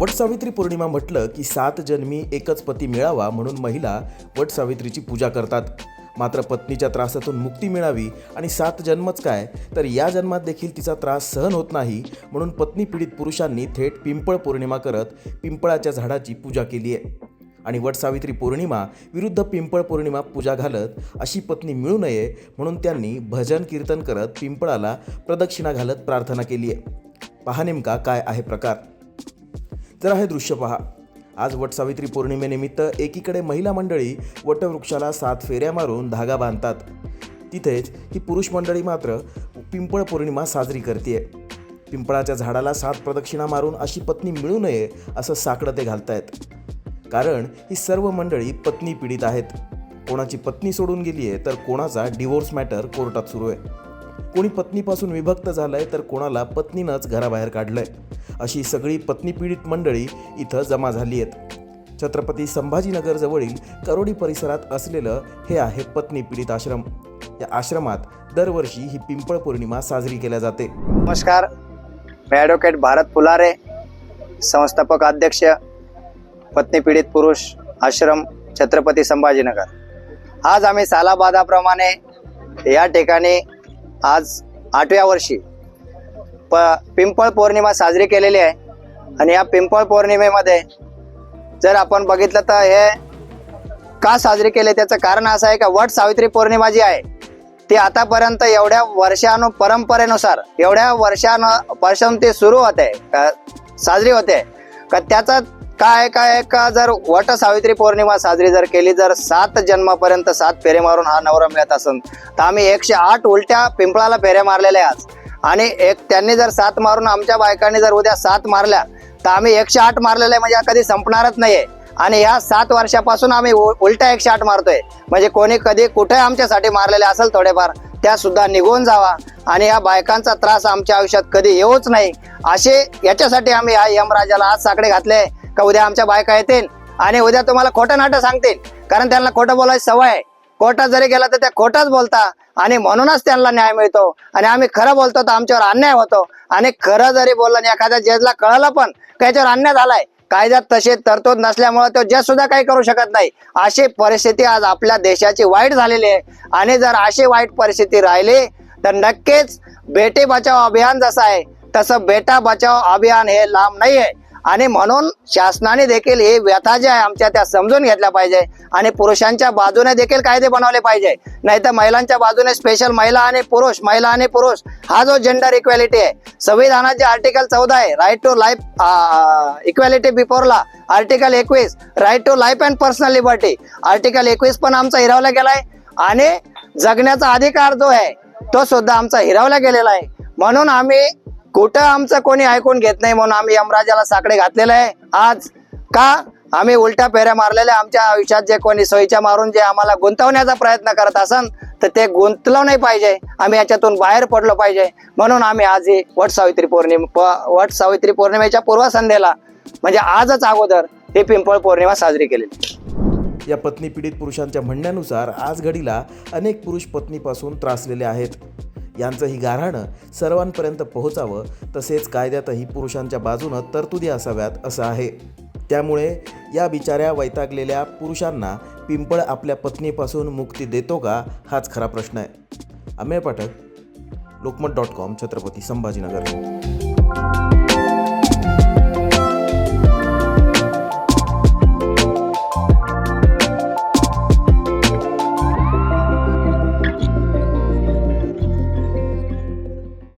वटसावित्री पौर्णिमा म्हटलं की सात जन्मी एकच पती मिळावा म्हणून महिला वटसावित्रीची पूजा करतात. मात्र पत्नीच्या त्रासातून मुक्ती मिळावी आणि सात जन्मच काय तर या जन्मात देखील तिचा त्रास सहन होत नाही म्हणून पत्नी पीडित पुरुषांनी थेट पिंपळ पौर्णिमा करत पिंपळाच्या झाडाची पूजा केली आहे. आणि वटसावित्री पौर्णिमा विरुद्ध पिंपळ पौर्णिमा पूजा घालत अशी पत्नी मिळू नये म्हणून त्यांनी भजन कीर्तन करत पिंपळाला प्रदक्षिणा घालत प्रार्थना केली आहे. पहा नेमका काय आहे प्रकार. जरा हे दृश्य पहा. आज वटसावित्री पौर्णिमेनिमित्त एकीकडे महिला मंडळी वटवृक्षाला सात फेऱ्या मारून धागा बांधतात. तिथेच ही पुरुष मंडळी मात्र पिंपळ पौर्णिमा साजरी करते पिंपळाच्या झाडाला सात प्रदक्षिणा मारून अशी पत्नी मिळू नये असं साकडं ते घालतायत. कारण ही सर्व मंडळी पत्नी पीडित आहेत. कोणाची पत्नी सोडून गेली आहे तर कोणाचा डिवोर्स मॅटर कोर्टात सुरू आहे. कोणी पत्नीपासून विभक्त झालंय तर कोणाला पत्नीनंच घराबाहेर काढलंय? अशी सगळी पत्नी पीडित मंडळी इथं जमा झाली आहेत. छत्रपती संभाजीनगर जवळील करोडी परिसरात असलेलं हे आहे पत्नी पीडित आश्रम. या आश्रमात दरवर्षी ही पिंपळ पौर्णिमा साजरी केल्या जाते. नमस्कार. मी ॲडव्होकेट भारत फुलारे संस्थापक अध्यक्ष पत्नी पीडित पुरुष आश्रम छत्रपती संभाजीनगर. आज आम्ही सालाबादाप्रमाणे या ठिकाणी आज आठव्या वर्षी प पिंपळ पौर्णिमा साजरी केलेली आहे. आणि या पिंपळ पौर्णिमेमध्ये जर आपण बघितलं तर हे का साजरी केले? त्याचं कारण असं आहे का? वट सावित्री पौर्णिमा जी आहे ती आतापर्यंत एवढ्या वर्षानु परंपरेनुसार एवढ्या वर्षानं वर्षान ते सुरू होते साजरी होते. का त्याचा काय काय का जर वट सावित्री पौर्णिमा साजरी जर केली जर सात जन्मापर्यंत सात फेरे मारून हा नवरा मिळत असेल तर आम्ही एकशे आठ उलट्या पिंपळाला फेऱ्या मारलेल्या आज आणि एक त्यांनी जर सात मारून आमच्या बायकांनी जर उद्या सात मारल्या तर आम्ही एकशे आठ मारलेल्या म्हणजे कधी संपणारच नाहीये. आणि या सात वर्षापासून आम्ही उ- उलटा एकशे आठ मारतोय. म्हणजे कोणी कधी कुठे आमच्यासाठी मारलेले असेल थोडेफार त्या सुद्धा निघून जावा. आणि या बायकांचा त्रास आमच्या आयुष्यात कधी येऊच नाही. असे याच्यासाठी आम्ही या यमराजाला आज साकडे घातले. का उद्या आमच्या बायका येतील आणि उद्या तुम्हाला खोटं नाटं सांगतील? कारण त्यांना खोटं बोलायची सवय आहे. कोर्टात जरी गेला तर त्या खोटाच बोलता आणि म्हणूनच त्यांना न्याय मिळतो. आणि आम्ही खरं बोलतो तर आमच्यावर अन्याय होतो. आणि खरं जरी बोललं आणि एखाद्या जजला कळलं पण का याच्यावर अन्याय झालाय? कायद्यात तसे तरतूद नसल्यामुळे तो जज सुद्धा काही करू शकत नाही. अशी परिस्थिती आज आपल्या देशाची वाईट झालेली आहे. आणि जर अशी वाईट परिस्थिती राहिली तर नक्कीच बेटी बचाव अभियान जसं आहे तसं बेटा बचाव अभियान हे लांब नाही आहे आणि म्हणून शासनाने देखील ही व्यथा ज्या आहे आमच्या त्या समजून घेतल्या पाहिजे. आणि पुरुषांच्या बाजूने देखील कायदे बनवले पाहिजे. नाही तर महिलांच्या बाजूने स्पेशल महिला आणि पुरुष महिला आणि पुरुष हा जो जेंडर इक्वॅलिटी आहे. संविधानाचे आर्टिकल चौदा आहे राईट टू लाईफ इक्वॅलिटी बिफोरला आर्टिकल एकवीस right to life and personal liberty article एकवीस पण आमचा हिरावला गेलाय. आणि जगण्याचा अधिकार जो आहे तो सुद्धा आमचा हिरावला गेलेला आहे. म्हणून आम्ही कुठं आमचं कोणी ऐकून घेत नाही म्हणून आम्ही यमराजाला साकडे घातलेले आहे. आज का? आम्ही उलट्या फेऱ्या मारलेल्या आमच्या आयुष्यात जे कोणी सोयीच्या मारून जे आम्हाला गुंतवण्याचा प्रयत्न करत असन तर ते गुंतलं नाही पाहिजे. आम्ही याच्यातून बाहेर पडलो पाहिजे. म्हणून आम्ही आज ही वट सावित्री पौर्णिमा वट सावित्री पौर्णिमेच्या पूर्वसंध्येला म्हणजे आजच अगोदर ही पिंपळ पौर्णिमा साजरी केलेली. या पत्नी पीडित पुरुषांच्या म्हणण्यानुसार आज घडीला अनेक पुरुष पत्नीपासून त्रासलेले आहेत. यांचं ही गाऱ्हाणं सर्वांपर्यंत पोहोचावं तसेच कायद्यातही पुरुषांच्या बाजूनं तरतुदी असाव्यात असं आहे. त्यामुळे या बिचाऱ्या वैतागलेल्या पुरुषांना पिंपळ आपल्या पत्नीपासून मुक्ती देतो का हाच खरा प्रश्न आहे. Amey Pathak Lokmat dot com Chhatrapati Sambhajinagar.